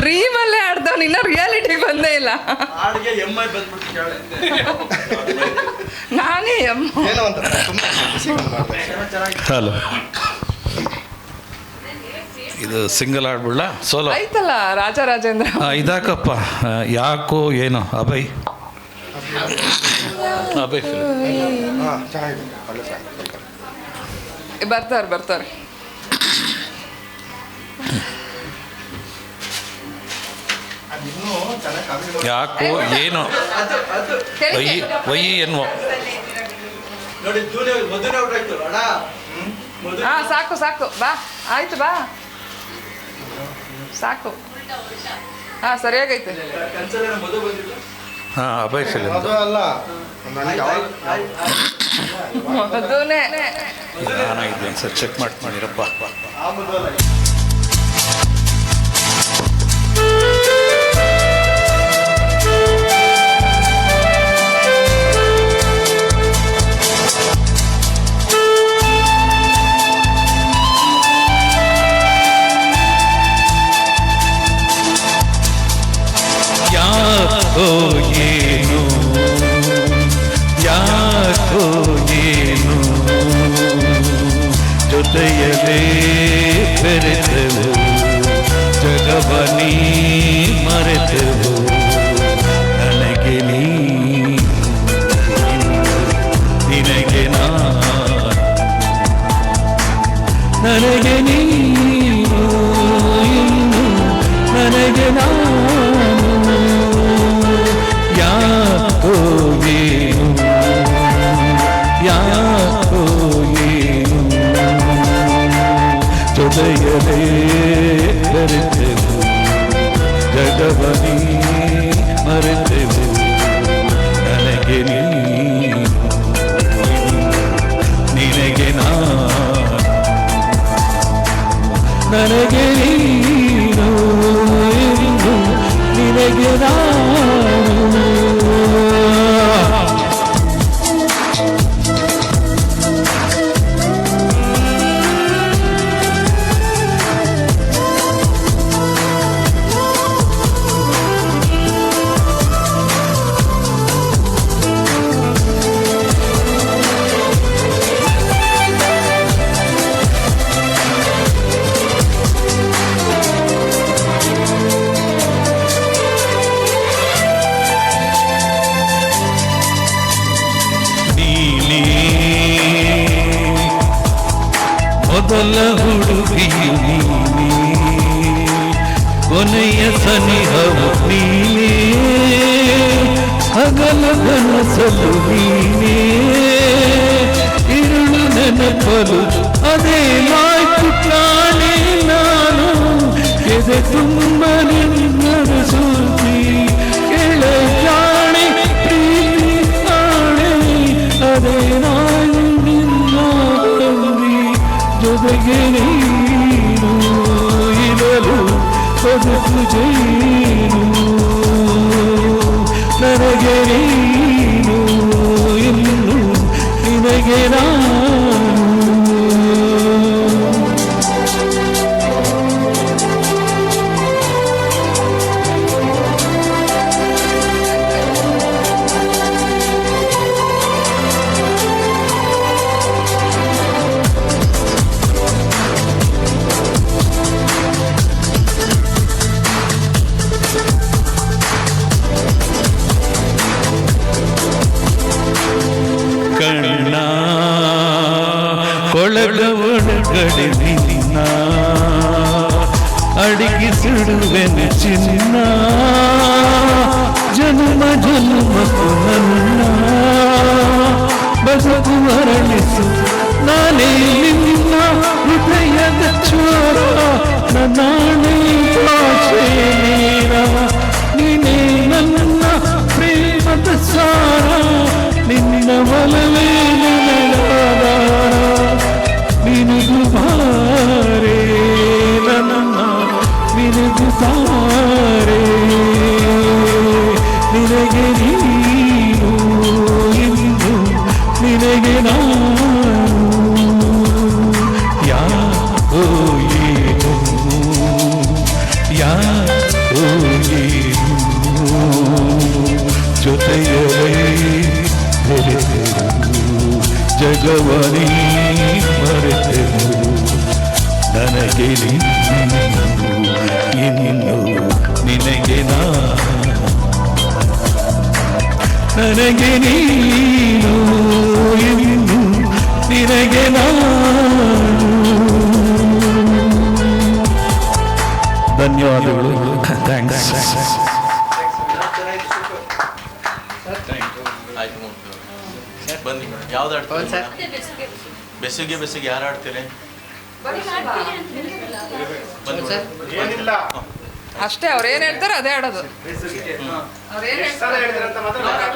Dream ಅಲ್ಲೇ ಆಡ್ತಾವ್ ಇನ್ನ reality ಬಂದೇ ಇಲ್ಲ. ಹಾಡಿಗೆ ಎಂ ಐ ಬಂದ್ಬಿಟ್ಟು ಕೇಳಿ. ನಾನೇ ಅಮ್ಮ ಏನೋ ಅಂತ ತುಂಬ ಖುಷಿ ಮಾಡ್ದೆ. ಚೆನ್ನಾಗಿ ಹಲೋ. ಇದು ಸಿಂಗಲ್ ಆಡ್ಬಿಡ್ಲ ಸೋಲೋ ಆಯ್ತಲ್ಲ ರಾಜ ರಾಜೇಂದ್ರ ಇದಾಕಪ್ಪ. ಯಾಕೋ ಏನೋ ಅಭಯ್. ಅಭಯ್ ಬರ್ತಾರೆ ಬರ್ತಾರೆ. ಯಾಕೋ ಏನು? ವೈ ವೈ ಎನ್ವೋ ಹಾ ಸಾಕು ಸಾಕು. ಬಾ. ಆಯ್ತು ಬಾ. ಸಾಕು. ಹಾ ಸರಿಯಾಗೈತೆ. ಹಾ ಅಭಯ್ ಅಲ್ಲ ಮದುನೇ ನಾನಾಗಿದ್ದೆ ಸರ್ ಚೆಕ್ ಮಾಡಿ ಯಾಕೋ ಏನು? ಯಾಕೋ ಏನು? ಜೊತೆಯಲೇ ಬೆರೆತೆವು ಜಗವನಿ ಮರೆತೆವು ನನಗೆ ನೀ ನಿನಗೆ ನಾ ನನಗೆ ನೀನು ಯಾಕೋ ಏನು ಯಾಕೋ ಏನು ಜೊತೆಯಲೇ ಬೆರೆತೆವು ಜಗವನಿ ಮರೆತೆವು ನನಗೆ ನೀನು ನಿನಗೆ ನಾನು ನನಗೆ ನೀನು ಇನ್ನು ನಿನಗೆ ನಾನು ನೀನೇ ಮೊದಲ ಹುಡುಗಿಯು ನೀನೇ ಕೊನೆಯ ಸನಿಹವು ನೀನೇ ಹಗಲ ಕನಸಲು ನೀನೇ ಇರುಳು ನೆನಪಲು ಅದೇ ನಾಯ್ತು ಕಾಣೆ ನಾನು ಎದೆ ತುಂಬ ನಿನ್ನರ ಬದುಕು ಜೈನು. ನನಗೆ ನೀನು ಒಳಗಡೆ ನಿನ್ನ ಅಡಿಗಿಸಿಡುವೆನು ಚಿನ್ನ ಜನ್ಮ ಜನ್ಮಕ್ಕೂ ನನ್ನ ಬಸಕು ಅರಳಿಸು ನಾನೇ ನಿನ್ನ ಹೃದಯದ ಚೋರ ನನ್ನಾಣೆ ಭಾಷೆ ನೀರ ನೀನೇ ನಿನಗೂ ಸಾರೆ ನಿನಗೆ ನೀನು ಇಂದು ನಿನಗೆ ನಾನು ಯಾಕೋ ಏನು ಯಾಕೋ ಹೋಗಿರು ಜೊತೆಯಲೇ ಬೆರೆತೆರು ಜಗವನೇ ಮರೆತೆರು ನನಗೆ ನೀನು ಇನ್ನು ನಿನಗೆ ನಾ ನನಗೆ ನೀನು ಇನ್ನು ನಿನಗೆ ನಾನು. ಧನ್ಯವಾದಗಳು. ಥ್ಯಾಂಕ್ಸ್ ಆಯ್ತು ಬನ್ನಿ. ಯಾವ್ದು ಆಡ್ತೀರಿ? ಬೆಸಿಗೆ ಬೆಸಿಗೆ ಯಾರು ಆಡ್ತೀರಿ? ಏನಿಲ್ಲ. ಅಷ್ಟೇ ಅವ್ರು ಏನು ಹೇಳ್ತಾರೆ ಅದೇ ಆಡೋದು.